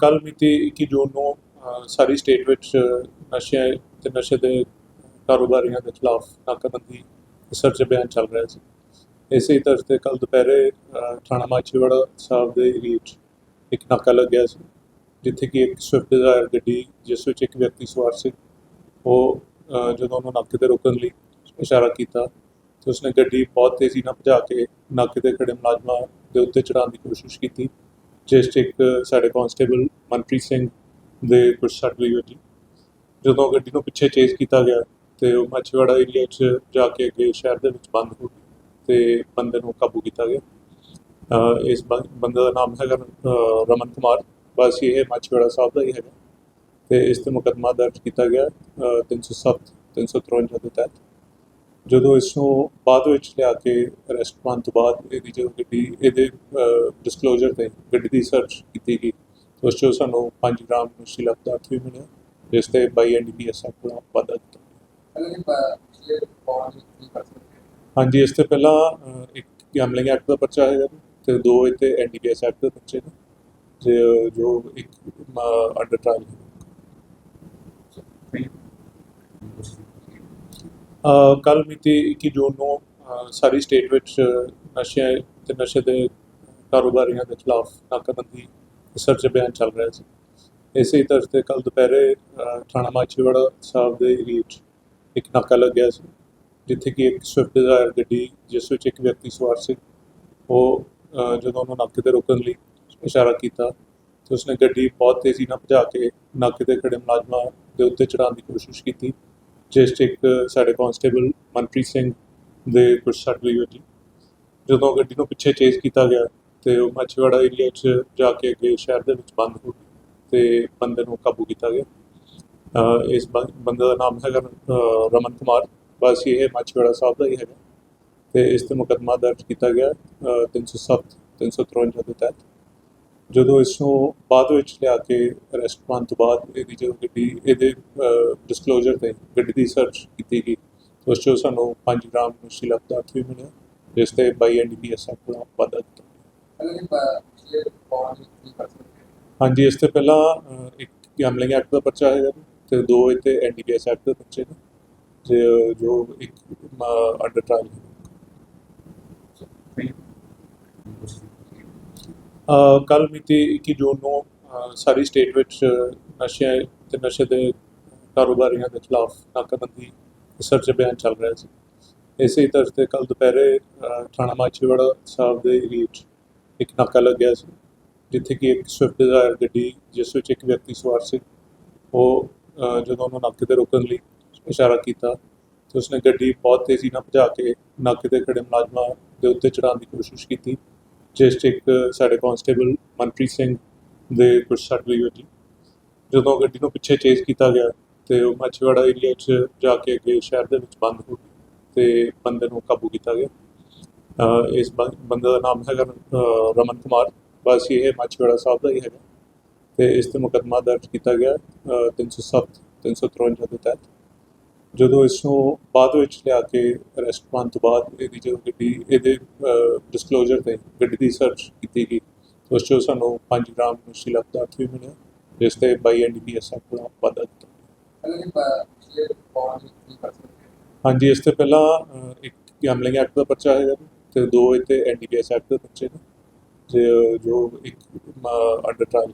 ਕੱਲ ਮਿਤੀ 21 ਜੂਨ ਨੂੰ ਸਾਰੀ ਸਟੇਟ ਵਿੱਚ ਨਸ਼ੇ ਤੇ ਨਸ਼ੇ ਦੇ ਕਾਰੋਬਾਰੀਆਂ ਦੇ ਖਿਲਾਫ ਨਾਕਾਬੰਦੀ ਸਰਚ ਅਭਿਆਨ ਚੱਲ ਰਿਹਾ ਸੀ। ਇਸੇ ਤਰ੍ਹਾਂ ਤੇ ਕੱਲ ਦੁਪਹਿਰੇ ਥਾਣਾ ਮਾਛੀਵਾੜਾ ਸਾਹਿਬ ਦੇ ਏਰੀਏ 'ਚ ਇੱਕ ਨਾਕਾ ਲੱਗਿਆ ਸੀ, ਜਿੱਥੇ ਕਿ ਇੱਕ ਸਵਿਫਟ ਡਿਜ਼ਾਇਰ ਗੱਡੀ, ਜਿਸ ਵਿੱਚ ਇੱਕ ਵਿਅਕਤੀ ਸਵਾਰ ਸੀ, ਉਹ ਜਦੋਂ ਉਹਨੂੰ ਨਾਕੇ ਤੇ ਰੋਕਣ ਲਈ ਇਸ਼ਾਰਾ ਕੀਤਾ, ਤੇ ਉਸਨੇ ਗੱਡੀ ਬਹੁਤ ਤੇਜ਼ੀ ਨਾਲ ਭਜਾ ਕੇ ਨਾਕੇ ਤੇ ਖੜੇ ਮੁਲਾਜ਼ਮਾਂ ਦੇ ਉੱਤੇ ਚੜਾਉਣ ਦੀ ਕੋਸ਼ਿਸ਼ ਕੀਤੀ ਜਿਸ 'ਚ ਇੱਕ ਸਾਡੇ ਕਾਂਸਟੇਬਲ ਮਨਪ੍ਰੀਤ ਸਿੰਘ ਦੇ ਕੁਝ ਸੱਟ ਲਈ ਹੋਈ ਜਦੋਂ ਗੱਡੀ ਨੂੰ ਪਿੱਛੇ ਚੇਸ ਕੀਤਾ ਗਿਆ ਤੇ ਉਹ ਮਾਛੀਵਾੜਾ ਏਰੀਆ 'ਚ ਜਾ ਕੇ ਅੱਗੇ ਸ਼ਹਿਰ ਦੇ ਵਿੱਚ ਬੰਦ ਹੋ ਗਈ ਤੇ ਬੰਦੇ ਨੂੰ ਕਾਬੂ ਕੀਤਾ ਗਿਆ। ਇਸ ਬੰ- ਬੰਦੇ ਦਾ ਨਾਮ ਹੈਗਾ ਰਮਨ ਕੁਮਾਰ। ਵਾਸੀ ਇਹ ਮਾਛੀਵਾੜਾ ਸਾਹਿਬ ਦਾ ਹੀ ਹੈਗਾ। ਤੇ ਇਸ ਤੇ ਮੁਕੱਦਮਾ ਦਰਜ ਕੀਤਾ ਗਿਆ ਅ, 307 353 ਦੇ ਤਹਿਤ। ਜਦੋਂ ਇਸ ਨੂੰ ਬਾਅਦ ਵਿੱਚ ਲਿਆ ਕੇ ਅਰੈਸਟ ਪਾਉਣ ਤੋਂ ਬਾਅਦ ਇਹਦੀ ਜੋ ਗੱਡੀ ਇਹਦੇ ਡਿਸਕਲੋਜ਼ਰ ਤੇ ਗੱਡੀ ਦੀ ਸਰਚ ਕੀਤੀ ਗਈ ਉਸ 'ਚੋਂ ਸਾਨੂੰ 5 ਗ੍ਰਾਮ ਨਸ਼ੀਲਾ ਪਦਾਰਥ ਵੀ ਮਿਲਿਆ ਜਿਸ ਤੇ 22 ਐਨਡੀਪੀਐਸ ਦਾ ਵਾਧਾ ਕੀਤਾ ਪਹਿਲਾਂ ਵੀ ਪ- ਪਿਛਲੇ ਪੌਣ ਦੀ ਪਰਸਨ ਹਾਂਜੀ ਇਸ ਤੋਂ ਪਹਿਲਾਂ ਇੱਕ ਗੈਮਲਿੰਗ ਐਕਟ ਦਾ ਪਰਚਾ ਹੈਗਾ ਤੇ ਦੋ ਇੱਥੇ ਐਨਡੀਪੀਐਸ ਐਕਟ ਦੇ ਪਰਚੇ ਨੇ ਜੋ ਇੱਕ ਅੰਡਰ ਟ੍ਰਾਇਲ ਕੱਲ ਮਿਤੀ 21 ਜੂਨ ਨੂੰ ਸਾਰੀ ਸਟੇਟ ਵਿੱਚ ਨਸ਼ੇ ਤੇ ਨਸ਼ੇ ਦੇ ਕਾਰੋਬਾਰੀਆਂ ਦੇ ਖਿਲਾਫ ਨਾਕਾਬੰਦੀ ਸਰਚ ਅਭਿਆਨ ਚੱਲ ਰਿਹਾ ਸੀ। ਇਸੇ ਤਰ੍ਹਾਂ ਤੇ ਕੱਲ ਦੁਪਹਿਰੇ ਥਾਣਾ ਮਾਛੀਵਾੜਾ ਸਾਹਿਬ ਦੇ ਏਰੀਏ 'ਚ ਇੱਕ ਨਾਕਾ ਲੱਗਿਆ ਸੀ, ਜਿੱਥੇ ਕਿ ਇੱਕ ਸਵਿਫਟ ਡਿਜ਼ਾਇਰ ਗੱਡੀ, ਜਿਸ ਵਿੱਚ ਇੱਕ ਵਿਅਕਤੀ ਸਵਾਰ ਸੀ, ਉਹ ਜਦੋਂ ਉਹਨੂੰ ਨਾਕੇ ਤੇ ਰੋਕਣ ਲਈ ਇਸ਼ਾਰਾ ਕੀਤਾ, ਤੇ ਉਸਨੇ ਗੱਡੀ ਬਹੁਤ ਤੇਜ਼ੀ ਨਾਲ ਭਜਾ ਕੇ ਨਾਕੇ ਤੇ ਖੜੇ ਮੁਲਾਜ਼ਮਾਂ ਦੇ ਉੱਤੇ ਚੜਾਉਣ ਦੀ ਕੋਸ਼ਿਸ਼ ਕੀਤੀ। ਜਿਸ 'ਚ ਇੱਕ ਸਾਡੇ ਕਾਂਸਟੇਬਲ ਮਨਪ੍ਰੀਤ ਸਿੰਘ ਦੇ ਕੁਝ ਸੱਟ ਵੀ ਵੱਜੀ ਜਦੋਂ ਗੱਡੀ ਨੂੰ ਪਿੱਛੇ ਚੇਸ ਕੀਤਾ ਗਿਆ ਤੇ ਉਹ ਮਾਛੀਵਾੜਾ ਏਰੀਆ 'ਚ ਜਾ ਕੇ ਅੱਗੇ ਸ਼ਹਿਰ ਦੇ ਵਿੱਚ ਬੰਦ ਹੋ ਗਈ ਤੇ ਬੰਦੇ ਨੂੰ ਕਾਬੂ ਕੀਤਾ ਗਿਆ। ਇਸ ਬੰ- ਬੰਦੇ ਦਾ ਨਾਮ ਹੈਗਾ ਰਮਨ ਕੁਮਾਰ। ਵਾਸੀ ਇਹ ਮਾਛੀਵਾੜਾ ਸਾਹਿਬ ਦਾ ਹੀ ਹੈਗਾ। ਤੇ ਇਸ ਤੇ ਮੁਕੱਦਮਾ ਦਰਜ ਕੀਤਾ ਗਿਆ ਅ, 307 353 ਦੇ ਤਹਿਤ। ਜਦੋਂ ਇਸ ਨੂੰ ਬਾਅਦ ਵਿੱਚ ਲਿਆ ਕੇ ਅਰੈਸਟ ਪਾਉਣ ਤੋਂ ਬਾਅਦ ਇਹਦੀ ਜੋ ਗੱਡੀ ਇਹਦੇ ਡਿਸਕਲੋਜ਼ਰ ਤੇ ਗੱਡੀ ਦੀ ਸਰਚ ਕੀਤੀ ਗਈ ਉਸ 'ਚੋਂ ਸਾਨੂੰ 5 ਗ੍ਰਾਮ ਨਸ਼ੀਲਾ ਪਦਾਰਥ ਵੀ ਮਿਲਿਆ ਜਿਸ ਤੇ 22 ਐਨਡੀਪੀਐਸ ਐਕਟ ਦਾ ਵਾਧਾ ਕੀਤਾ। ਪਹਿਲਾਂ ਵੀ ਪ- ਪਿਛਲੇ ਪੌਣ ਦੀ ਪਰਸਨ ਹਾਂਜੀ ਇਸ ਤੋਂ ਪਹਿਲਾਂ ਇੱਕ ਗੈਮਲਿੰਗ ਐਕਟ ਦਾ ਪਰਚਾ ਹੈਗਾ ਤੇ ਦੋ ਇੱਥੇ ਐਨਡੀਪੀਐਸ ਐਕਟ ਦੇ ਪਰਚੇ ਨੇ ਜੇ ਜੋ ਇੱਕ ਅੰਡਰ ਟ੍ਰਾਇਲ ਕੱਲ ਮਿਤੀ 21 ਜੂਨ ਨੂੰ ਸਾਰੀ ਸਟੇਟ ਵਿੱਚ ਨਸ਼ੇ ਤੇ ਨਸ਼ੇ ਦੇ ਕਾਰੋਬਾਰੀਆਂ ਦੇ ਖਿਲਾਫ ਨਾਕਾਬੰਦੀ ਸਰਚ ਅਭਿਆਨ ਚੱਲ ਰਿਹਾ ਸੀ। ਇਸੇ ਤਰ੍ਹਾਂ ਤੇ ਕੱਲ ਦੁਪਹਿਰੇ ਥਾਣਾ ਮਾਛੀਵਾੜਾ ਸਾਹਿਬ ਦੇ ਏਰੀਏ 'ਚ ਇੱਕ ਨਾਕਾ ਲੱਗਿਆ ਸੀ, ਜਿੱਥੇ ਕਿ ਇੱਕ ਸਵਿਫਟ ਡਿਜ਼ਾਇਰ ਗੱਡੀ, ਜਿਸ ਵਿੱਚ ਇੱਕ ਵਿਅਕਤੀ ਸਵਾਰ ਸੀ, ਉਹ ਜਦੋਂ ਉਹਨੂੰ ਨਾਕੇ ਤੇ ਰੋਕਣ ਲਈ ਇਸ਼ਾਰਾ ਕੀਤਾ, ਤੇ ਉਸਨੇ ਗੱਡੀ ਬਹੁਤ ਤੇਜ਼ੀ ਨਾਲ ਭਜਾ ਕੇ ਨਾਕੇ ਤੇ ਖੜੇ ਮੁਲਾਜ਼ਮਾਂ ਦੇ ਉੱਤੇ ਚੜਾਉਣ ਦੀ ਕੋਸ਼ਿਸ਼ ਕੀਤੀ ਜਿਸ 'ਚ ਇੱਕ ਸਾਡੇ ਕਾਂਸਟੇਬਲ ਮਨਪ੍ਰੀਤ ਸਿੰਘ ਦੇ ਕੁਝ ਸੱਟ ਲਈ ਹੋਈ ਜਦੋਂ ਗੱਡੀ ਨੂੰ ਪਿੱਛੇ ਚੇਸ ਕੀਤਾ ਗਿਆ ਤੇ ਉਹ ਮਾਛੀਵਾੜਾ ਏਰੀਆ 'ਚ ਜਾ ਕੇ ਅੱਗੇ ਸ਼ਹਿਰ ਦੇ ਵਿੱਚ ਬੰਦ ਹੋ ਗਈ ਤੇ ਬੰਦੇ ਨੂੰ ਕਾਬੂ ਕੀਤਾ ਗਿਆ। ਇਸ ਬੰ- ਬੰਦੇ ਦਾ ਨਾਮ ਹੈਗਾ ਰਮਨ ਕੁਮਾਰ। ਵਾਸੀ ਇਹ ਮਾਛੀਵਾੜਾ ਸਾਹਿਬ ਦਾ ਹੀ ਹੈਗਾ। ਤੇ ਇਸ ਤੇ ਮੁਕੱਦਮਾ ਦਰਜ ਕੀਤਾ ਗਿਆ ਅ, 307 353 ਦੇ ਤਹਿਤ। ਜਦੋਂ ਇਸ ਨੂੰ ਬਾਅਦ ਵਿੱਚ ਲਿਆ ਕੇ ਅਰੈਸਟ ਪਾਉਣ ਤੋਂ ਬਾਅਦ ਇਹਦੀ ਜੋ ਗੱਡੀ ਇਹਦੇ ਡਿਸਕਲੋਜ਼ਰ ਤੇ ਗੱਡੀ ਦੀ ਸਰਚ ਕੀਤੀ ਗਈ ਉਸ 'ਚੋਂ ਸਾਨੂੰ 5 ਗ੍ਰਾਮ ਨਸ਼ੀਲਾ ਪਦਾਰਥ ਵੀ ਮਿਲਿਆ ਜਿਸ ਤੇ 22 ਐਨਡੀਪੀਐਸ ਦਾ ਵਾਧਾ ਕੀਤਾ ਪਹਿਲਾਂ ਵੀ ਪ- ਪਿਛਲੇ ਪੌਣ ਦੀ ਪਰਸਨ ਹਾਂਜੀ ਇਸ ਤੋਂ ਪਹਿਲਾਂ ਇੱਕ ਗੈਮਲਿੰਗ ਐਕਟ ਦਾ ਪਰਚਾ ਹੈਗਾ ਤੇ ਦੋ ਇੱਥੇ ਐਨਡੀਪੀਐਸ ਐਕਟ ਦੇ ਪਰਚੇ ਨੇ ਜੇ ਜੋ ਇੱਕ ਅੰਡਰ ਟ੍ਰਾਇਲ